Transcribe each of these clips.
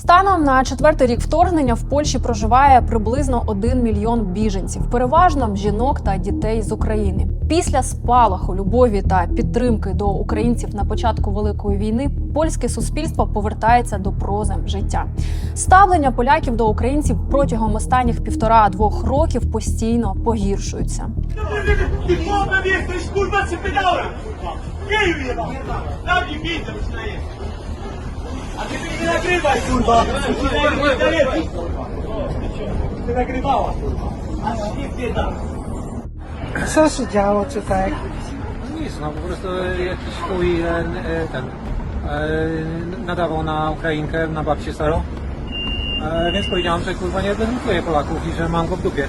Станом на четвертий рік вторгнення в Польщі проживає приблизно 1 мільйон біженців, переважно жінок та дітей з України. Після спалаху любові та підтримки до українців на початку великої війни польське суспільство повертається до прози життя. Ставлення поляків до українців протягом останніх півтора-двох років постійно погіршуються. Nagrywaj, kurwa! Ty nagrywała, kurwa. A nie wpierdam. Co się działo tutaj? Nic, no po prostu jakiś chuj e, e, ten e, nadawał na Ukrainkę, na babcię starą. E, więc powiedziałem, że kurwa nie denutuję Polaków i że mam go w dupie.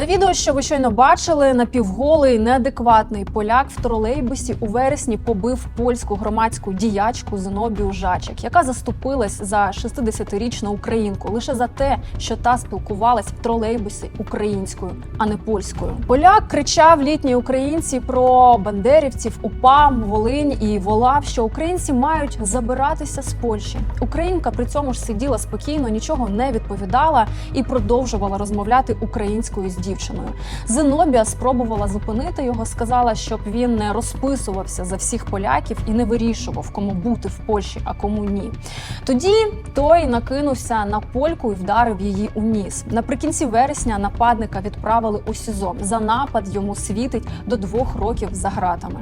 На відео, що ви щойно бачили, напівголий неадекватний поляк в тролейбусі у вересні побив польську громадську діячку Зенобію Жачик, яка заступилась за 60-річну українку лише за те, що та спілкувалась в тролейбусі українською, а не польською. Поляк кричав літній українці про бандерівців, УПАМ, Волинь і волав, що українці мають забиратися з Польщі. Українка при цьому ж сиділа спокійно, нічого не відповідала і продовжувала розмовляти українською з дівчиною. Зенобія спробувала зупинити його, сказала, щоб він не розписувався за всіх поляків і не вирішував, кому бути в Польщі, а кому ні. Тоді той накинувся на польку і вдарив її у ніс. Наприкінці вересня нападника відправили у СІЗО. За напад йому світить до двох років за ґратами.